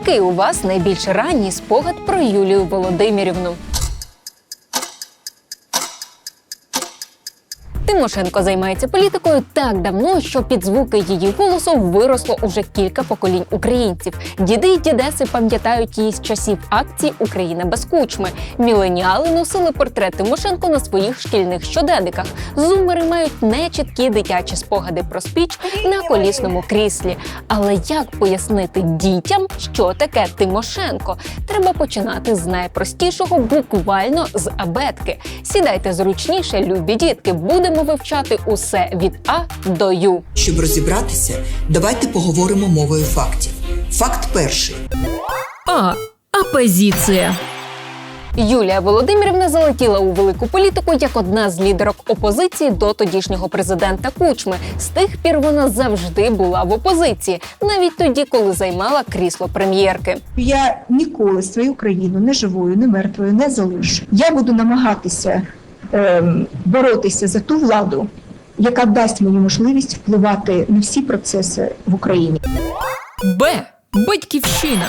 Який у вас найбільш ранній спогад про Юлію Володимирівну? Тимошенко займається політикою так давно, що під звуки її голосу виросло уже кілька поколінь українців. Діди й дідеси пам'ятають її з часів акції Україна без кучми. Міленіали носили портрет Тимошенко на своїх шкільних щоденниках. Зумери мають нечіткі дитячі спогади про спіч на колісному кріслі. Але як пояснити дітям, що таке Тимошенко? Треба починати з найпростішого, буквально з абетки. Сідайте зручніше, любі дітки. Будемо вивчати усе від А до Ю. Щоб розібратися, давайте поговоримо мовою фактів. Факт перший. А. Опозиція. Юлія Володимирівна залетіла у велику політику як одна з лідерок опозиції до тодішнього президента Кучми. З тих пір вона завжди була в опозиції, навіть тоді, коли займала крісло прем'єрки. Я ніколи свою країну не живою, не мертвою не залишу. Я буду намагатися боротися за ту владу, яка дасть мені можливість впливати на всі процеси в Україні. Б. Батьківщина.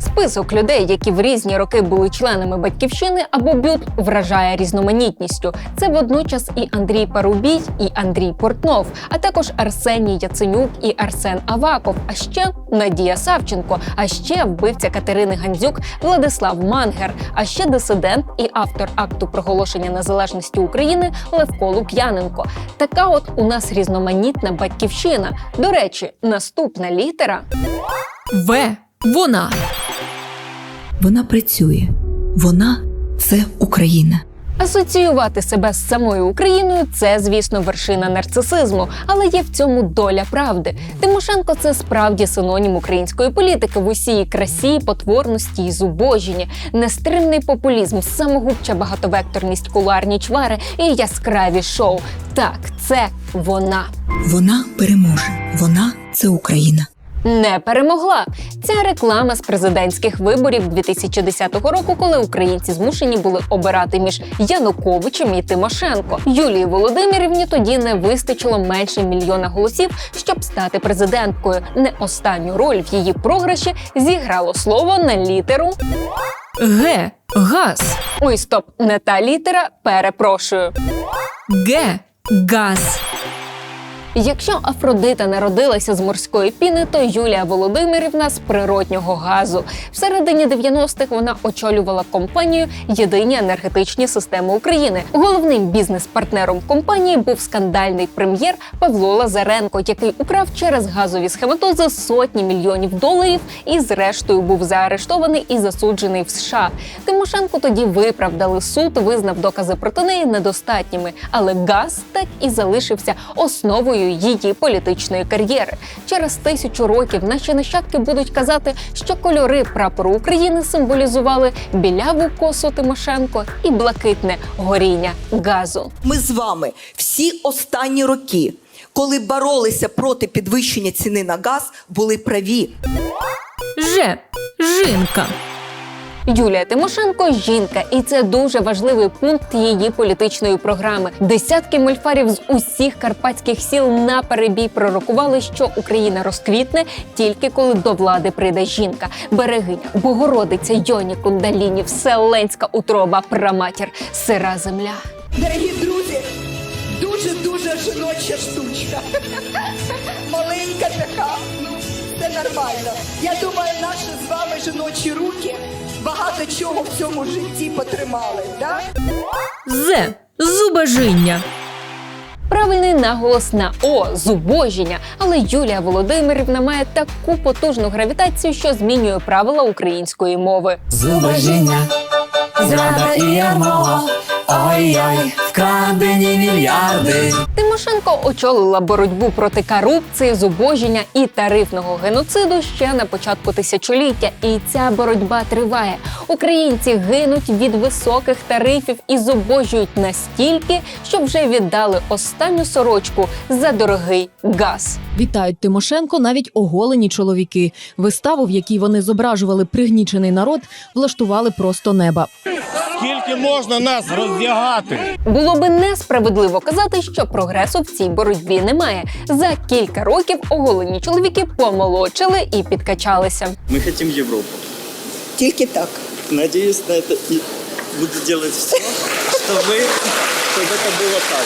Список людей, які в різні роки були членами батьківщини або бют, вражає різноманітністю. Це водночас і Андрій Парубій, і Андрій Портнов, а також Арсеній Яценюк і Арсен Аваков. А ще Надія Савченко, а ще вбивця Катерини Гандзюк Владислав Мангер, а ще дисидент і автор акту проголошення незалежності України Левко Лук'яненко. Така от у нас різноманітна батьківщина. До речі, наступна літера В. Вона. Вона працює. Вона це Україна. Асоціювати себе з самою Україною це, звісно, вершина нарцисизму, але є в цьому доля правди. Тимошенко це справді синонім української політики в усій красі, потворності і зубожінні, нестримний популізм, самогубча багатовекторність, кулуарні чвари і яскраві шоу. Так, це вона. Вона переможе. Вона це Україна. Не перемогла. Ця реклама з президентських виборів 2010 року, коли українці змушені були обирати між Януковичем і Тимошенко. Юлії Володимирівні тоді не вистачило менше мільйона голосів, щоб стати президенткою. Не останню роль в її програші зіграло слово на літеру. Г. Газ. Ой, стоп, не та літера. Перепрошую. Г. Газ. Якщо Афродита народилася з морської піни, то Юлія Володимирівна з природнього газу. Всередині 90-х вона очолювала компанію Єдині енергетичні системи України. Головним бізнес-партнером компанії був скандальний прем'єр Павло Лазаренко, який украв через газові схематози сотні мільйонів доларів і, зрештою, був заарештований і засуджений в США. Тимошенко тоді виправдали суд, визнав докази проти неї недостатніми, але газ так і залишився основою її політичної кар'єри. Через тисячу років наші нащадки будуть казати, що кольори прапору України символізували біляву косу Тимошенко і блакитне горіння газу. Ми з вами всі останні роки, коли боролися проти підвищення ціни на газ, були праві. Ж. Жінка. Юлія Тимошенко жінка, і це дуже важливий пункт її політичної програми. Десятки мольфарів з усіх карпатських сіл на перебій пророкували, що Україна розквітне тільки коли до влади прийде жінка. Берегиня, Богородиця, Йоні, Кундаліні, Вселенська утроба, праматір, сира земля. Дорогі друзі, дуже дуже жіноча штучка. Маленька така, ну це нормально. Я думаю, наші з вами жіночі руки багато чого в цьому житті потримали. Да? З. Зубожіння. Правильний наголос на О зубожіння. Але Юлія Володимирівна має таку потужну гравітацію, що змінює правила української мови. Зубожіння, зрада і ярмо, ой-ой, вкрадені мільярди. Тимошенко очолила боротьбу проти корупції, зубожіння і тарифного геноциду ще на початку тисячоліття. І ця боротьба триває. Українці гинуть від високих тарифів і зубожують настільки, що вже віддали останню сорочку за дорогий газ. Вітають Тимошенко навіть оголені чоловіки. Виставу, в якій вони зображували пригнічений народ, влаштували просто неба. Скільки можна нас роздягати? Було би несправедливо казати, що прогрес прогресу в цій боротьбі немає. За кілька років оголені чоловіки помолодшали і підкачалися. Мы хотим Европу. Тільки так. Надеюсь на это и буду делать все, чтобы, чтобы это было так.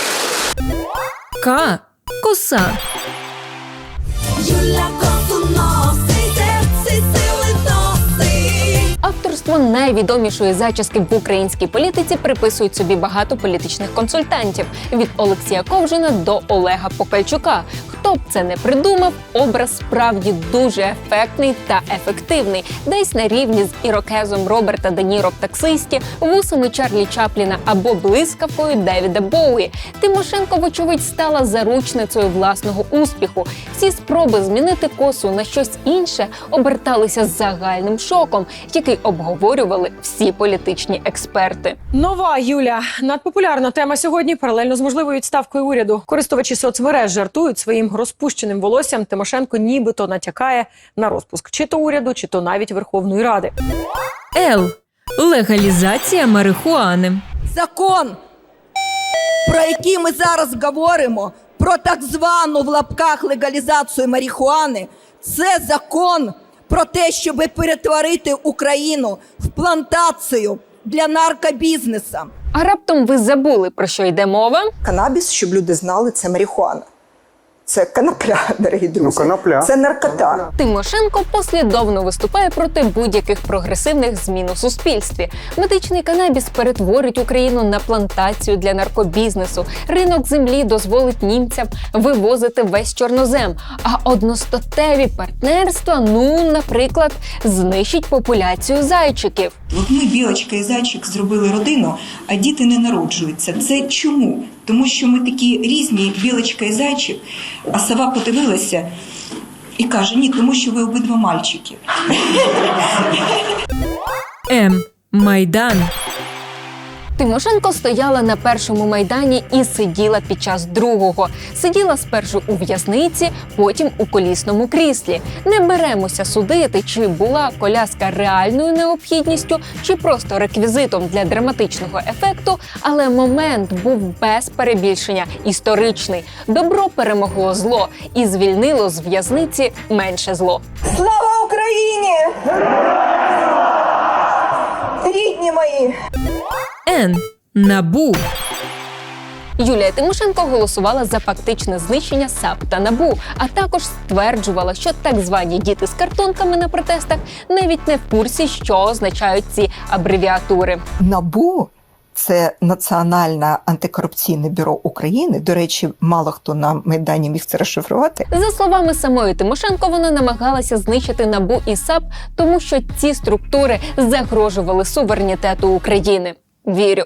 К. Коса. Авторство найвідомішої зачіски в українській політиці приписують собі багато політичних консультантів від Олексія Ковжина до Олега Покальчука. Хто б це не придумав, образ справді дуже ефектний та ефективний, десь на рівні з ірокезом Роберта Де в таксисті, вусами Чарлі Чапліна або блискавкою Девіда Боуї. Тимошенко, вочевидь, стала заручницею власного успіху. Всі спроби змінити косу на щось інше оберталися загальним шоком, який обговорювали всі політичні експерти. Нова Юля надпопулярна тема сьогодні. Паралельно з можливою відставкою уряду. Користувачі соцмереж жартують своїм розпущеним волоссям. Тимошенко нібито натякає на розпуск чи то уряду, чи то навіть Верховної Ради. Л. Легалізація марихуани. Закон, про який ми зараз говоримо, про так звану в лапках легалізацію марихуани, це закон про те, щоб перетворити Україну в плантацію для наркобізнесу. А раптом ви забули про що йде мова? Канабіс, щоб люди знали, це марихуана. Це конопля, дорогі друзі. Ну, конопля. Це наркота. Тимошенко послідовно виступає проти будь-яких прогресивних змін у суспільстві. Медичний канабіс перетворить Україну на плантацію для наркобізнесу. Ринок землі дозволить німцям вивозити весь чорнозем. А одностатеві партнерства, ну, наприклад, знищить популяцію зайчиків. От ми, білочка і зайчик, зробили родину, а діти не народжуються. Це чому? Тому що ми такі різні, білочка і зайчик, а сова подивилася і каже: ні, тому що ви обидва мальчики. М. Майдан. Тимошенко стояла на першому майдані і сиділа під час другого. Сиділа спершу у в'язниці, потім у колісному кріслі. Не беремося судити, чи була коляска реальною необхідністю, чи просто реквізитом для драматичного ефекту. Але момент був без перебільшення історичний. Добро перемогло зло і звільнило з в'язниці менше зло. Слава Україні! Рідні мої! Н. Набу. Юлія Тимошенко голосувала за фактичне знищення САП та НАБУ, а також стверджувала, що так звані діти з картонками на протестах навіть не в курсі, що означають ці абревіатури. НАБУ це Національне антикорупційне бюро України. До речі, мало хто на майдані міг це розшифрувати. За словами самої Тимошенко, вона намагалася знищити НАБУ і САП, тому що ці структури загрожували суверенітету України. Вірю.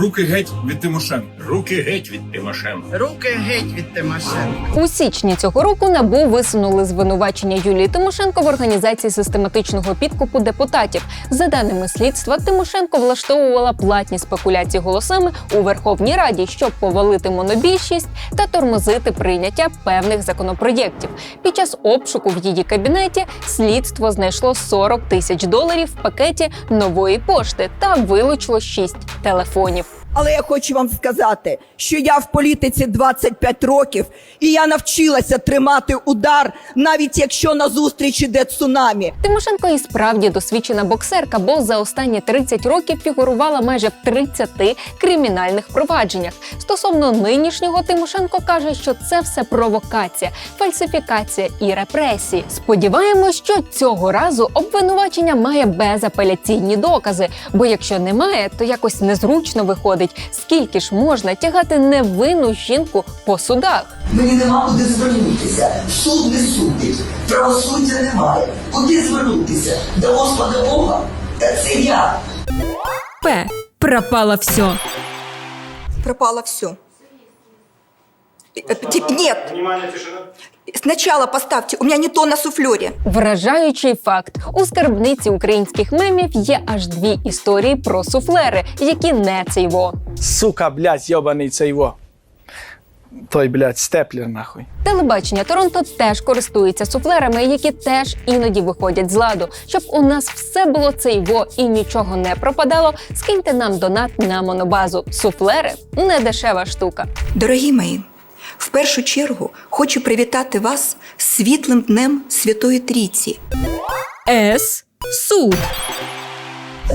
Руки геть від Тимошенко. Руки геть від Тимошенко. Руки геть від Тимошенко. У січні цього року набу висунули звинувачення Юлії Тимошенко в організації систематичного підкупу депутатів. За даними слідства, Тимошенко влаштовувала платні спекуляції голосами у Верховній Раді, щоб повалити монобільшість та тормозити прийняття певних законопроєктів. Під час обшуку в її кабінеті слідство знайшло 40 тисяч доларів в пакеті нової пошти та вилучило 6 телефонів. Але я хочу вам сказати, що я в політиці 25 років, і я навчилася тримати удар, навіть якщо на зустріч іде цунамі. Тимошенко і справді досвідчена боксерка, бо за останні 30 років фігурувала майже в 30 кримінальних провадженнях. Стосовно нинішнього Тимошенко каже, що це все провокація, фальсифікація і репресії. Сподіваємось, що цього разу обвинувачення має безапеляційні докази. Бо якщо немає, то якось незручно виходить. Скільки ж можна тягати невинну жінку по судах? Мені нема куди звернутися. Суд не судить, правосуддя немає. Куди звернутися? До Господа Бога? Та це я. П. Пропало все. Пропало все. Нет. Сначала поставьте. У меня не то на суфлере. Вражаючий факт: у скарбниці українських мемів є аж дві історії про суфлери, які не цейво. Сука, блядь, йобаний цей во. той, блядь, степлер нахуй. Телебачення Торонто теж користується суфлерами, які теж іноді виходять з ладу. Щоб у нас все було цейво і нічого не пропадало, скиньте нам донат на монобазу. Суфлери не дешева штука. Дорогі мої, в першу чергу хочу привітати вас світлим днем Святої Трійці. С. Суд.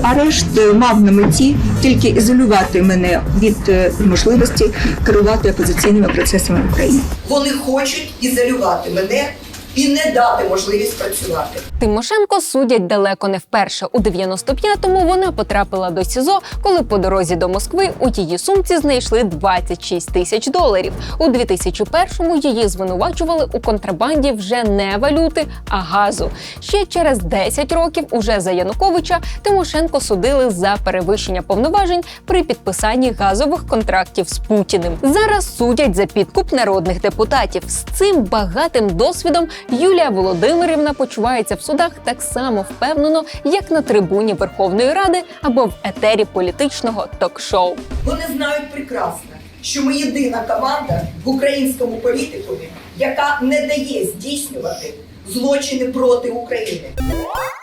Арешт мав на меті тільки ізолювати мене від е, можливості керувати опозиційними процесами в Україні. Вони хочуть ізолювати мене і не дати можливість працювати. Тимошенко судять далеко не вперше. У 95-му вона потрапила до СІЗО, коли по дорозі до Москви у її сумці знайшли 26 тисяч доларів. У 2001-му її звинувачували у контрабанді вже не валюти, а газу. Ще через 10 років, уже за Януковича, Тимошенко судили за перевищення повноважень при підписанні газових контрактів з Путіним. Зараз судять за підкуп народних депутатів. З цим багатим досвідом Юлія Володимирівна почувається в судах так само впевнено, як на трибуні Верховної Ради або в етері політичного ток-шоу. Вони знають прекрасно, що ми єдина команда в українському політикумі, яка не дає здійснювати злочини проти України.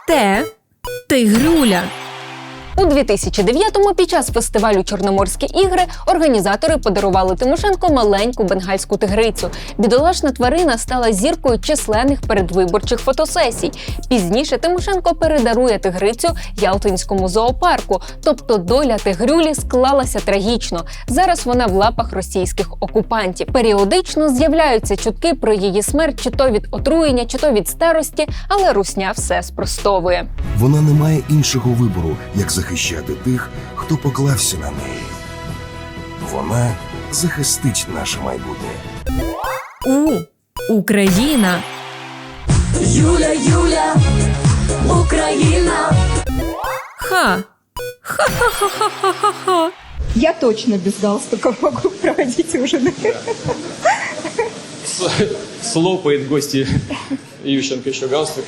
Т. Тигрюля. У 2009-му під час фестивалю Чорноморські ігри організатори подарували Тимошенко маленьку бенгальську тигрицю. Бідолашна тварина стала зіркою численних передвиборчих фотосесій. Пізніше Тимошенко передарує тигрицю Ялтинському зоопарку. Тобто доля тигрюлі склалася трагічно. Зараз вона в лапах російських окупантів. Періодично з'являються чутки про її смерть, чи то від отруєння, чи то від старості, але русня все спростовує. Вона не має іншого вибору, як захищати тих, хто поклався на неї. Вона захистить наше майбутнє. У. Україна. Юля, Юля, Україна. Х. Ха-ха-ха-ха-ха-ха. Я точно без галстука могу проводить ужины. Слопает гости Ющенко еще галстук.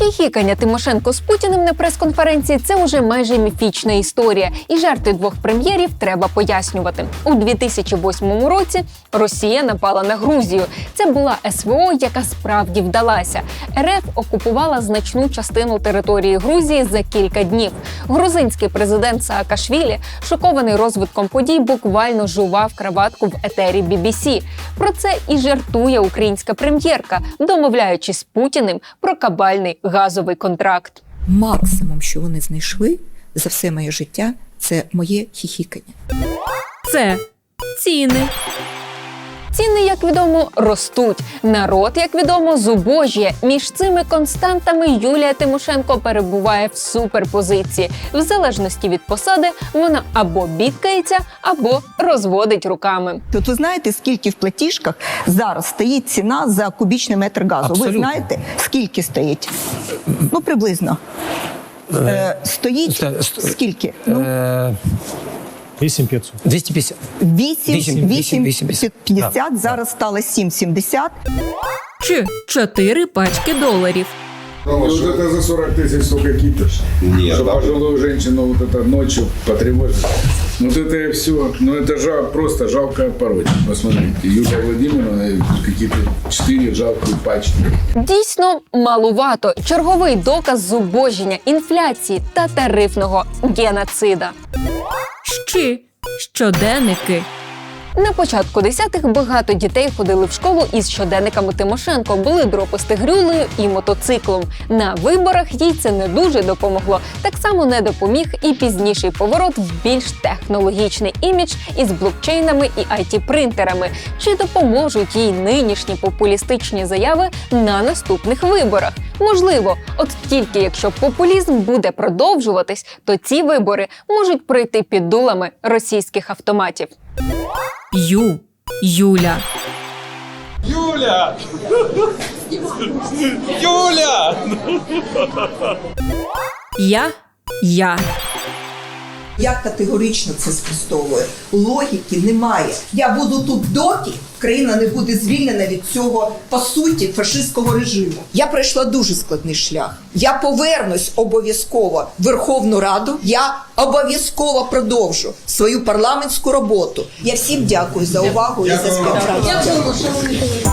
Хіхікання Тимошенко з Путіним на прес-конференції це уже майже міфічна історія, і жарти двох прем'єрів треба пояснювати. У 2008 році Росія напала на Грузію. Це була СВО, яка справді вдалася. РФ окупувала значну частину території Грузії за кілька днів. Грузинський президент Саакашвілі, шокований розвитком подій, буквально жував краватку в етері BBC. Про це і жартує українська прем'єрка, домовляючись з Путіним про кабальний газовий контракт. Максимум, що вони знайшли за все моє життя, це моє хіхікання. Це. Ціни. Ціни, як відомо, ростуть. Народ, як відомо, зубожіє. Між цими константами Юлія Тимошенко перебуває в суперпозиції. В залежності від посади вона або бідкається, або розводить руками. От ви знаєте, скільки в платіжках зараз стоїть ціна за кубічний метр газу? Ви знаєте, скільки стоїть? Ну, приблизно. Е, стоїть Ста- ст- скільки? Ну, Э, 8500. 250. 8, вісім, 8, вісім, 50, зараз стало 7,70. Ч. Чотири пачки доларів. Вот это за 40 тысяч сколько кипиш? Нет, Что пожилую женщину вот это ночью потревожить. Вот это и все. Ну это жал, просто жалкая порочь. Посмотрите, Юлия Владимировна и какие-то 4 жалкие пачки. Дійсно малувато. Черговий доказ зубожіння, інфляції та тарифного геноцида. Щ. Щоденники. На початку десятих багато дітей ходили в школу із щоденниками Тимошенко, були дропи з тигрюлею і мотоциклом. На виборах їй це не дуже допомогло. Так само не допоміг і пізніший поворот в більш технологічний імідж із блокчейнами і it принтерами Чи допоможуть їй нинішні популістичні заяви на наступних виборах? Можливо, от тільки якщо популізм буде продовжуватись, то ці вибори можуть пройти під дулами російських автоматів. Ю. Юля. Юля! Юля! Я. Я. Я категорично це спростовую. Логіки немає. Я буду тут доки, країна не буде звільнена від цього по суті фашистського режиму. Я пройшла дуже складний шлях. Я повернусь обов'язково в Верховну Раду. Я обов'язково продовжу свою парламентську роботу. Я всім дякую за увагу і за співпрацю.